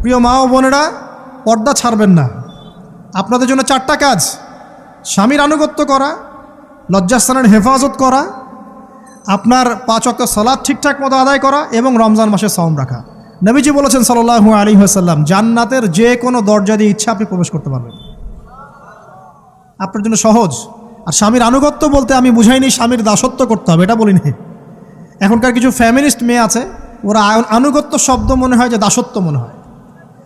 প্রিয় মা ও বোনেরা, পর্দা ছাড়বেন না। আপনাদের জন্য চারটা কাজ। স্বামীর আনুগত্য করা, লজ্জাস্থানের হেফাজত করা, আপনার পাঁচ অক্ট সলাদ ঠিকঠাক মতো আদায় করা এবং রমজান মাসে সম রাখা। নবীজি বলেছেন সাল্লাহু আলী হাসাল্লাম জান্নাতের যে কোনো দরজা দিয়ে ইচ্ছা আপনি প্রবেশ করতে পারবেন। আপনার জন্য সহজ। আর স্বামীর আনুগত্য বলতে আমি বুঝাইনি, স্বামীর দাসত্ব করতে হবে, এটা বলিনি। এখনকার কিছু ফ্যামিলিস্ট মেয়ে আছে, ওরা আনুগত্য শব্দ মনে হয় যে দাসত্ব মনে হয়।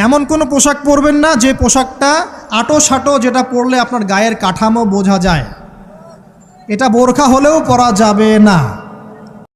এমন কোনো পোশাক পরবেন না যে পোশাকটা আটো সাটো যেটা পরলে আপনার গায়ের কাঠামো বোঝা যায়। এটা বোরখা হলেও পরা যাবে না।